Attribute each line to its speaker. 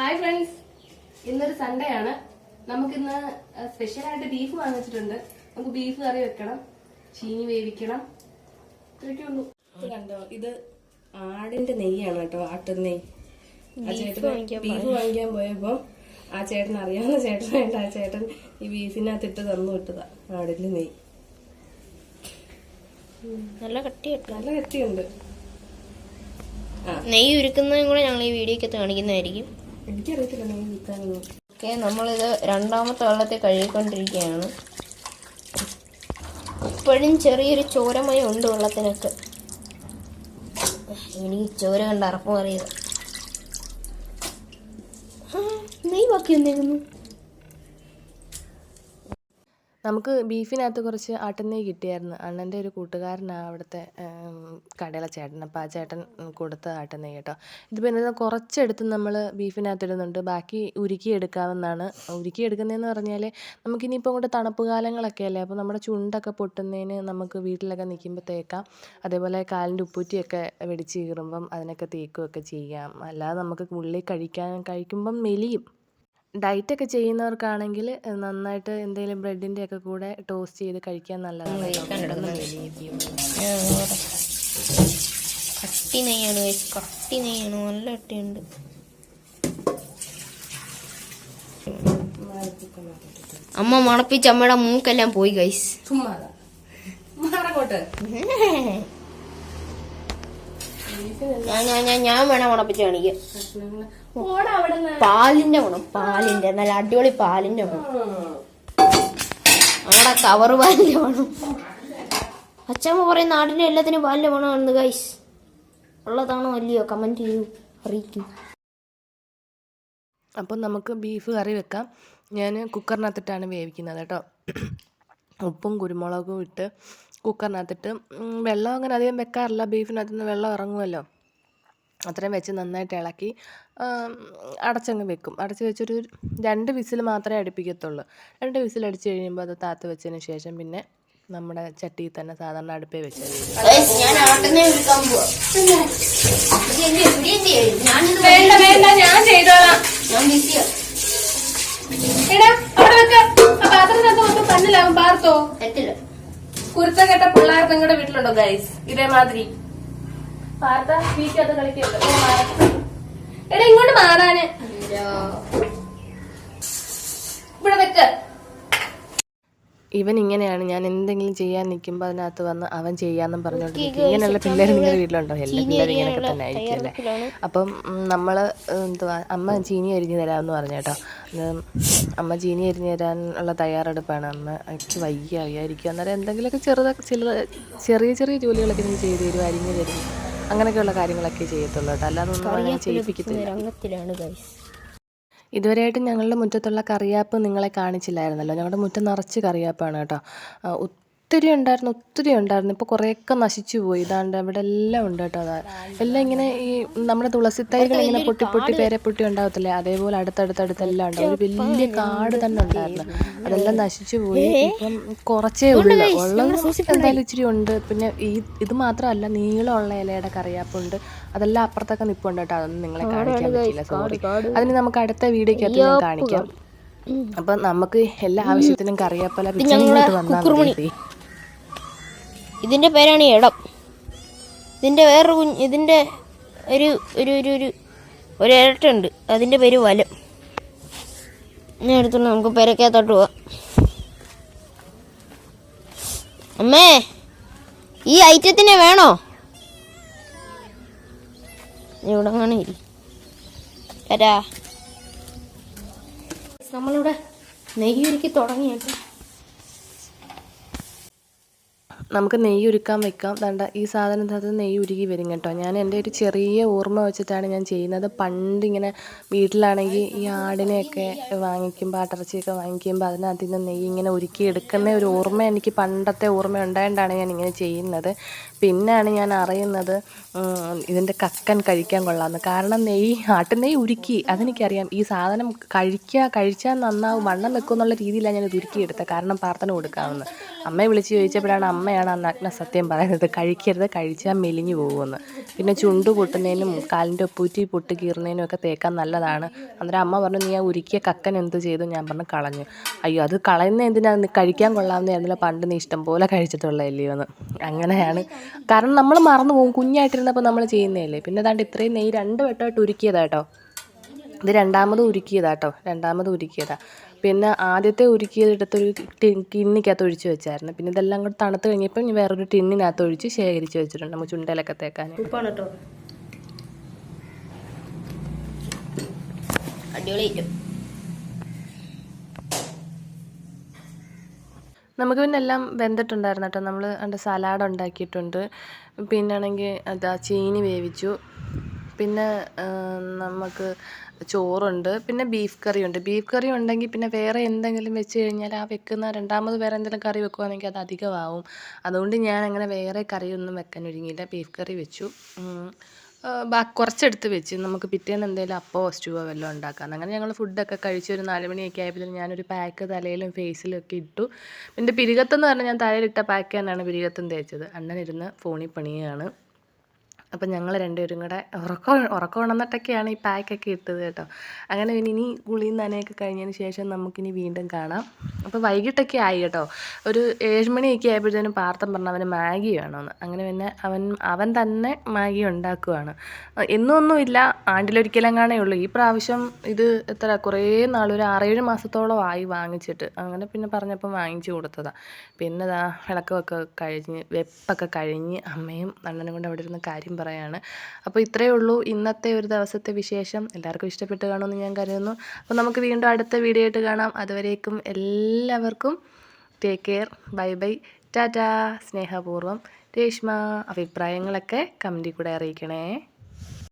Speaker 1: Hi friends ഇന്നൊരു Sunday ആണ്. നമുക്കിന്ന് സ്പെഷ്യൽ ആയിട്ട് ബീഫ് വാങ്ങിച്ചിട്ടുണ്ട്. നമുക്ക് ബീഫ് കറി വെക്കണം ചീനി വേവിക്കണം ഇത്രയൊക്കെ ഉള്ളൂ. കണ്ടോ? ഇത് ആടിന്റെ നെയ്യാണ് കേട്ടോ ആട്ടിൻ നെയ്യ്. ആ ചേട്ടൻ ബീഫ് വാങ്ങിക്കാൻ പോയപ്പോ ആ ചേട്ടൻ അറിയാവുന്ന ചേട്ടനായിട്ട് ആ ചേട്ടൻ ഈ ബീഫിനകത്തിട്ട് തന്നു വിട്ടതാ ആടിന്റെ നെയ്യ്.
Speaker 2: നല്ല കട്ടി
Speaker 1: നല്ല കട്ടിയുണ്ട്.
Speaker 2: നെയ്യ് ഉരുക്കുന്നതും കൂടെ ഞങ്ങൾ ഈ വീഡിയോക്കകത്ത് കാണിക്കുന്നതായിരിക്കും.
Speaker 1: എനിക്കറിയത്തില്ല
Speaker 2: ഓക്കെ നമ്മളിത് രണ്ടാമത്തെ വെള്ളത്തിൽ കഴുകിക്കൊണ്ടിരിക്കുകയാണ്. ഇപ്പോഴും ചെറിയൊരു ചോരമയം ഉണ്ട് വെള്ളത്തിനൊക്കെ. എനിക്ക് ചോര കണ്ട് അറപ്പ് മാറിയത്. നെയ്യ് ബാക്കി വന്നേക്കുന്നു
Speaker 1: നമുക്ക് ബീഫിനകത്ത് കുറച്ച് ആട്ടുനെയ്യ് കിട്ടിയായിരുന്നു. അണ്ണന്റെ ഒരു കൂട്ടുകാരനാണ് അവിടുത്തെ കടയിലെ ചേട്ടൻ. അപ്പോൾ ആ ചേട്ടൻ കൊടുത്ത ആട്ടുനെയ്യ് കേട്ടോ. ഇത് പിന്നെ കുറച്ചെടുത്ത് നമ്മൾ ബീഫിനകത്ത് ഇടുന്നുണ്ട്. ബാക്കി ഉരുക്കി എടുക്കാവുന്നതാണ് ഉരുക്കി എടുക്കുന്നതെന്ന് പറഞ്ഞാൽ നമുക്കിനിയിപ്പോൾ അങ്ങോട്ട് തണുപ്പ് കാലങ്ങളൊക്കെ അല്ലേ? അപ്പോൾ നമ്മുടെ ചുണ്ടൊക്കെ പൊട്ടുന്നതിന് നമുക്ക് വീട്ടിലൊക്കെ നിൽക്കുമ്പോൾ തേക്കാം. അതേപോലെ കാലിന്റെ ഉപ്പൂറ്റിയൊക്കെ വെടിച്ച് കീറുമ്പം അതിനൊക്കെ തേക്കുകയൊക്കെ ചെയ്യാം. അല്ലാതെ നമുക്ക് ഉള്ളിൽ കഴിക്കാൻ കഴിക്കുമ്പം മെലിയും. ഡയറ്റൊക്കെ ചെയ്യുന്നവർക്കാണെങ്കിൽ നന്നായിട്ട് എന്തെങ്കിലും ബ്രെഡിന്റെ ഒക്കെ കൂടെ ടോസ്റ്റ് ചെയ്ത് കഴിക്കാൻ നല്ലതാണ് കേട്ടോ.
Speaker 2: നെയ്യാണ്. കട്ടി നെയ്യാണ്. നല്ല കട്ടിയുണ്ട്. അമ്മ മണപ്പിച്ച് അമ്മയുടെ മൂക്കെല്ലാം പോയി ഗൈസ്
Speaker 1: ചുമ്മാ മാറങ്ങോട്ട്.
Speaker 2: ഞാൻ ഞാൻ ഞാൻ ഞാൻ വേണം ഉണപ്പിച്ച് കാണിക്കാം പാലിന്റെ ഗുണം പാലിന്റെ. നല്ല അടിപൊളി പാലിന്റെ ഗുണം. നമ്മുടെ കവർ പാലിന്റെ വേണം അച്ഛമ്മ പറയും നാടിന്റെ എല്ലാത്തിനും പാലിന്റെ മണമാണ് ഗൈസ് ഉള്ളതാണോ അല്ലയോ കമന്റ് ചെയ്യൂ. അറിയിക്കൂ.
Speaker 1: അപ്പം നമുക്ക് ബീഫ് കറി വെക്കാം. ഞാൻ കുക്കറിനകത്തിട്ടാണ് വേവിക്കുന്നത് കേട്ടോ. ഉപ്പും കുരുമുളകും ഇട്ട് കുക്കറിനകത്തിട്ട് വെള്ളം അങ്ങനെ അധികം വെക്കാറില്ല. ബീഫിനകത്തു നിന്ന് വെള്ളം ഇറങ്ങുമല്ലോ. അത്രയും വെച്ച് നന്നായിട്ട് ഇളക്കി അടച്ചങ്ങ് വെക്കും. അടച്ച് വെച്ചൊരു രണ്ട് വിസിൽ മാത്രമേ അടുപ്പിക്കത്തുള്ളൂ. രണ്ട് വിസിൽ അടിച്ച് കഴിയുമ്പോൾ അത് താത്ത് വെച്ചതിന് ശേഷം പിന്നെ നമ്മുടെ ചട്ടിയിൽ തന്നെ സാധാരണ അടുപ്പേ വെച്ചാൽ മതി.
Speaker 2: ഞാൻ ആട്ടിനെ വിൽക്കാൻ പോവാ.
Speaker 1: വേണ്ട വേണ്ട ഞാൻ ചെയ്തോളാം. പാത്രത്തിനകത്ത് മൊത്തം പാർത്തോ.
Speaker 2: തെറ്റില്ല
Speaker 1: കുരുത്ത കെട്ട പിള്ളേർ നിങ്ങളുടെ വീട്ടിലുണ്ടോ ഗൈസ് ഇതേമാതിരി. പാർത്ത വീക്കകത്ത് എടാ ഇങ്ങോട്ട് മാറാന്. ഇവിടെ വെക്ക്. ഇവൻ ഇങ്ങനെയാണ് ഞാൻ എന്തെങ്കിലും ചെയ്യാൻ നിൽക്കുമ്പോൾ അതിനകത്ത് വന്ന് അവൻ ചെയ്യാന്നും പറഞ്ഞുകൊണ്ടിരിക്കും. ഇങ്ങനെയുള്ള പിള്ളേർ നിങ്ങളുടെ വീട്ടിലുണ്ടോ? എല്ലാ പിള്ളേരും ഇങ്ങനെയൊക്കെ തന്നെ ആയിരിക്കും അല്ലേ അപ്പം നമ്മൾ എന്തുവാ അമ്മ ചീനി അരിഞ്ഞു തരാമെന്ന് പറഞ്ഞു കേട്ടോ. അമ്മ ചീനി അരിഞ്ഞു തരാനുള്ള തയ്യാറെടുപ്പാണ്. അമ്മ എനിക്ക് വയ്യ വയ്യായിരിക്കും. അന്നേരം എന്തെങ്കിലുമൊക്കെ ചെറുതൊക്കെ ചില ചെറിയ ചെറിയ ജോലികളൊക്കെ നിങ്ങൾ ചെയ്തു തരും അരിഞ്ഞു തരും. അങ്ങനെയൊക്കെയുള്ള കാര്യങ്ങളൊക്കെ ചെയ്യത്തുള്ളൂ കേട്ടോ. അല്ലാതെ ഒന്നും ചെയ്യിപ്പിക്കത്തില്ല. ഇതുവരെയായിട്ടും ഞങ്ങളുടെ മുറ്റത്തുള്ള കറിയാപ്പ് നിങ്ങളെ കാണിച്ചില്ലായിരുന്നല്ലോ. ഞങ്ങളുടെ മുറ്റം നിറച്ച് കറിയാപ്പാണ് കേട്ടോ. ഒത്തിരി ഉണ്ടായിരുന്നു ഒത്തിരി ഉണ്ടായിരുന്നു. ഇപ്പോൾ കുറേയൊക്കെ നശിച്ചു പോയി. ഇതാണ്ട് ഇവിടെ എല്ലാം ഉണ്ട് കേട്ടോ അതാ. എല്ലാം ഇങ്ങനെ ഈ നമ്മുടെ തുളസി തൈകൾ ഇങ്ങനെ പൊട്ടി പൊട്ടി പേരെ പൊട്ടി ഉണ്ടാവത്തില്ലേ? അതേപോലെ അടുത്തടുത്തടുത്ത് എല്ലാം ഉണ്ട്. ഒരു വലിയ കാട് തന്നെ ഉണ്ടായിരുന്നു. അതെല്ലാം നശിച്ചു പോയി. ഇപ്പം കുറച്ചേ ഉള്ളു. ഉള്ളത് എന്തായാലും ഇച്ചിരി ഉണ്ട്. പിന്നെ ഈ ഇത് മാത്രമല്ല നീളമുള്ള ഇലയുടെ കറിയാപ്പുണ്ട് അതെല്ലാം അപ്പുറത്തൊക്കെ നിപ്പുണ്ട് കേട്ടോ. അതൊന്നും നിങ്ങളെ കാണിക്കാൻ പറ്റില്ല. സോറി അതിന് നമുക്ക് അടുത്ത വീഡിയോക്കകത്ത് ഞാൻ കാണിക്കാം. അപ്പൊ നമുക്ക് എല്ലാ ആവശ്യത്തിനും കറിയാപ്പല പിന്നെ വന്നാൽ മതി.
Speaker 2: ഇതിന്റെ പേരാണ് ഇടം ഇതിന്റെ വേറൊരു കുഞ്ഞ് ഇതിന്റെ ഒരു ഒരു ഒരു ഒരു ഒരു ഇരട്ടുണ്ട് അതിന്റെ പേര് വലം. ഇനി എടുത്തോണ്ട് നമുക്ക് പെരക്കകത്തോട്ട് പോവാം. അമ്മേ ഈ ഐറ്റത്തിനെ വേണോ? ഇവിടെ ഇരി. തരാ. നമ്മളിവിടെ നെയ്യൊരുക്കി തുടങ്ങിയിട്ട്
Speaker 1: നമുക്ക് നെയ്യ് ഉരുക്കാൻ വെക്കാം. വേണ്ട ഈ സാധനത്തിനകത്ത് നെയ്യ് ഉരുകി വരും കേട്ടോ. ഞാൻ എന്റെ ഒരു ചെറിയ ഓർമ്മ വെച്ചിട്ടാണ് ഞാൻ ചെയ്യുന്നത്. പണ്ട് ഇങ്ങനെ വീട്ടിലാണെങ്കിൽ ഈ ആടിനെയൊക്കെ വാങ്ങിക്കുമ്പോൾ ആട്ടിറച്ചിയൊക്കെ വാങ്ങിക്കുമ്പോൾ അതിനകത്ത് നിന്ന് നെയ്യ് ഇങ്ങനെ ഉരുക്കി എടുക്കുന്ന ഒരു ഓർമ്മ എനിക്ക് പണ്ടത്തെ ഓർമ്മ ഉണ്ടായതുകൊണ്ടാണ് ഞാൻ ഇങ്ങനെ ചെയ്യുന്നത്. പിന്നെയാണ് ഞാൻ അറിയുന്നത് ഇതിന്റെ കക്കൻ കഴിക്കാൻ കൊള്ളാമെന്ന് കാരണം നെയ്യ് ആട്ടുനെയ്യ് ഉരുക്കി. അതെനിക്കറിയാം. ഈ സാധനം കഴിക്കുക കഴിച്ചാൽ നന്നാവും. വണ്ണം വെക്കും എന്നുള്ള രീതിയിലാണ് ഞാൻ ഇത് ഉരുക്കിയെടുത്തത്. കാരണം പ്രാർത്ഥന കൊടുക്കാമെന്ന് അമ്മയെ വിളിച്ച് ചോദിച്ചപ്പോഴാണ് അമ്മയാണ് അമ്മയാണ് ആ നഗ്ന സത്യം പറയുന്നത്. കഴിക്കരുത് കഴിച്ചാൽ മെലിഞ്ഞു പോകുമെന്ന്. പിന്നെ ചുണ്ട് പൊട്ടുന്നതിനും കാലിന്റെ ഒപ്പൂറ്റി പൊട്ടി കീറുന്നതിനും ഒക്കെ തേക്കാൻ നല്ലതാണ്. അന്നേരം അമ്മ പറഞ്ഞു നീ ആ ഉരുക്കിയ കക്കൻ എന്ത് ചെയ്തു? ഞാൻ പറഞ്ഞു കളഞ്ഞു. അയ്യോ അത് കളയുന്ന എന്തിനാ? കഴിക്കാൻ കൊള്ളാവുന്നതായിരുന്നില്ല. പണ്ട് നീ ഇഷ്ടം പോലെ കഴിച്ചിട്ടുള്ളതല്ലയോ എന്ന്. അങ്ങനെയാണ്. കാരണം നമ്മൾ മറന്നു പോകും. കുഞ്ഞായിട്ടിരുന്നപ്പോൾ നമ്മൾ ചെയ്യുന്നതല്ലേ. പിന്നെ അതാണ്ട് ഇത്രയും നെയ്യ് രണ്ട് വട്ടമായിട്ട് ഉരുക്കിയതാട്ടോ ഇത് രണ്ടാമത് ഉരുക്കിയതാട്ടോ രണ്ടാമത് ഉരുക്കിയതാ. പിന്നെ ആദ്യത്തെ ഉരുക്കിയതെടുത്തൊരു ടിന്നിക്കകത്ത് ഒഴിച്ച് വെച്ചായിരുന്നു. പിന്നെ ഇതെല്ലാം കൂടെ തണുത്ത് കഴിഞ്ഞപ്പോൾ ഞാൻ വേറൊരു ടിന്നിനകത്ത് ഒഴിച്ച് ശേഖരിച്ച് വെച്ചിട്ടുണ്ട് നമുക്ക് ചുണ്ടയിലൊക്കെ തേക്കാൻ.
Speaker 2: ഉപ്പാണ് കേട്ടോ. അടിപൊളിയായിട്ടും
Speaker 1: നമുക്ക് പിന്നെ എല്ലാം വെന്തിട്ടുണ്ടായിരുന്നു കേട്ടോ. നമ്മൾ അതിന്റെ സലാഡ് ഉണ്ടാക്കിയിട്ടുണ്ട്. പിന്നെ ആണെങ്കിൽ അതാ ചീനി വേവിച്ചു. പിന്നെ നമുക്ക് ചോറുണ്ട് പിന്നെ ബീഫ് കറിയുണ്ട്. ബീഫ് കറി ഉണ്ടെങ്കിൽ പിന്നെ വേറെ എന്തെങ്കിലും വെച്ച് കഴിഞ്ഞാൽ ആ വെക്കുന്ന രണ്ടാമത് വേറെ എന്തെങ്കിലും കറി വെക്കുവാണെങ്കിൽ അത് അധികമാവും. അതുകൊണ്ട് ഞാൻ അങ്ങനെ വേറെ കറിയൊന്നും വെക്കാൻ ഒരുങ്ങിയില്ല. ബീഫ് കറി വെച്ചു. ബാക്കി കുറച്ചെടുത്ത് വെച്ച്. നമുക്ക് പിറ്റേന്ന് എന്തെങ്കിലും അപ്പോ സ്റ്റൂവോ വല്ലതും ഉണ്ടാക്കാം. അങ്ങനെ ഞങ്ങൾ ഫുഡൊക്കെ കഴിച്ച് ഒരു നാല് മണിയൊക്കെ ആയപ്പോൾ ഞാനൊരു പാക്ക് തലയിലും ഫേസിലും ഒക്കെ ഇട്ടു. പിന്നെ പിരികത്തെന്ന് പറഞ്ഞാൽ ഞാൻ തലയിലിട്ട പാക്ക് തന്നെയാണ് പിരികത്തും തേച്ചത്. അണ്ണനിരുന്ന് ഫോണിൽ പണിയാണ് അപ്പം ഞങ്ങൾ രണ്ടുപേരും കൂടെ ഉറക്കം ഉറക്കം ഉണർന്നിട്ടൊക്കെയാണ് ഈ പാക്കൊക്കെ ഇട്ടത് കേട്ടോ. അങ്ങനെ പിന്നെ ഇനി കുളിയും നനയൊക്കെ കഴിഞ്ഞതിന് ശേഷം നമുക്കിനി വീണ്ടും കാണാം. അപ്പോൾ വൈകിട്ടൊക്കെ ആയി കേട്ടോ. ഒരു ഏഴ് മണിയൊക്കെ ആയപ്പോഴത്തേനും പാർത്ഥം പറഞ്ഞു അവന് മാഗി വേണമെന്ന് അങ്ങനെ പിന്നെ അവൻ അവൻ തന്നെ മാഗി ഉണ്ടാക്കുവാണ്. എന്നൊന്നുമില്ല ആണ്ടിലൊരിക്കലെങ്ങാണേ ഉള്ളൂ. ഈ പ്രാവശ്യം ഇത് എത്ര കുറേ നാൾ ഒരു ആറേഴ് മാസത്തോളം ആയി വാങ്ങിച്ചിട്ട്. അങ്ങനെ പിന്നെ പറഞ്ഞപ്പം വാങ്ങിച്ചു കൊടുത്തതാ. പിന്നെ ദാ വിളക്കമൊക്കെ കഴിഞ്ഞ് വെപ്പൊക്കെ കഴിഞ്ഞ് അമ്മയും അണ്ണനും കൊണ്ട് അവിടെ ഇരുന്ന് കാര്യം പറയാണ്. അപ്പോൾ ഇത്രയേ ഉള്ളൂ. ഇന്നത്തെ ഒരു ദിവസത്തെ വിശേഷം. എല്ലാവർക്കും ഇഷ്ടപ്പെട്ട് കാണുമെന്ന് ഞാൻ കരുതുന്നു. അപ്പോൾ നമുക്ക് വീണ്ടും അടുത്ത വീഡിയോ ആയിട്ട് കാണാം. അതുവരേക്കും എല്ലാവർക്കും ടേക്ക് കെയർ ബൈ ബൈ ടാറ്റാ സ്നേഹപൂർവം രേഷ്മ അഭിപ്രായങ്ങളൊക്കെ കമന്റിൽ കൂടെ അറിയിക്കണേ.